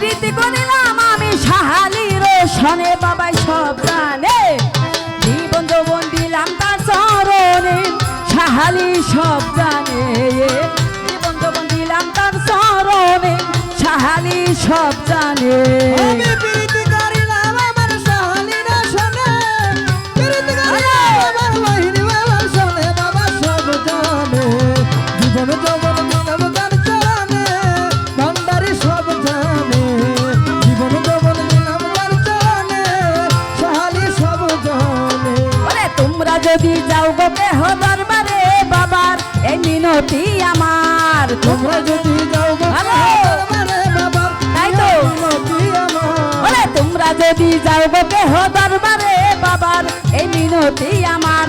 প্রীতি করিলাম আমি সাহালি রোশনে, বাবাই সব জানে। জীবন যৌবন দিলাম তার চরণে, সাহালি সব জানে। জীবন যৌবন দিলাম তার চরণে, সাহালি সব জানে। যদি যাও গো দেহ দরবারে বাবার এই মিনতি আমার। তোমরা যদি যাও গো তাই তো? তোমরা যদি যাও গো দেহ দরবারে বাবার এই মিনতি আমার।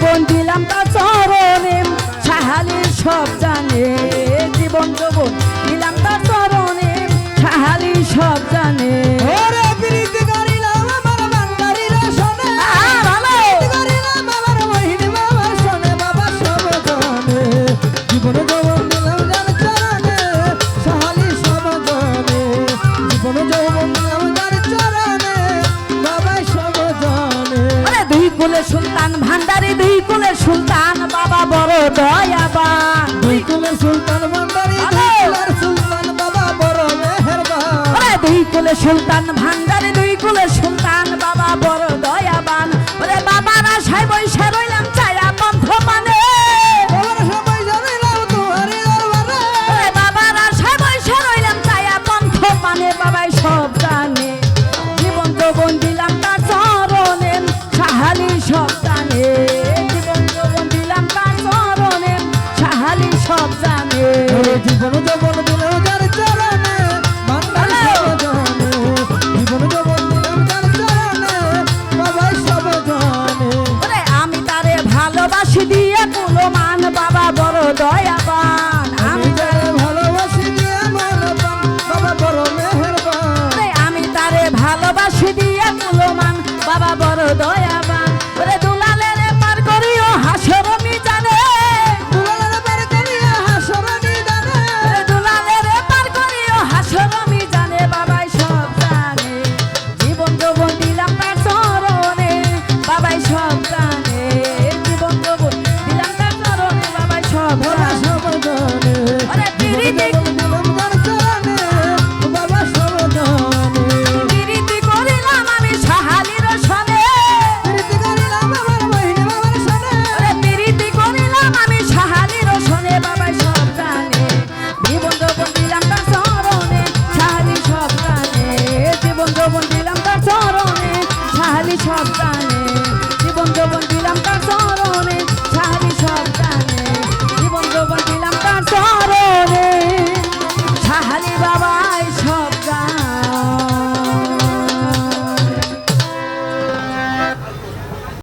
জীবন দিলাম তা চরণে। সাহালি সব জানে, জীবন যৌবন দিলাম তা চরণে। সাহালি সব জানে কুলের সুলতান ভান্ডারী দুই কুলের সুলতান বাবা বড় দয়াবা দুই কুলের সুলতান ভান্ডারী সুলতান বাবা বড় মেহরবা দুই কুলের সুলতান ভান্ডারী দুই কুলের সুলতান বাবা বড় দয়াবান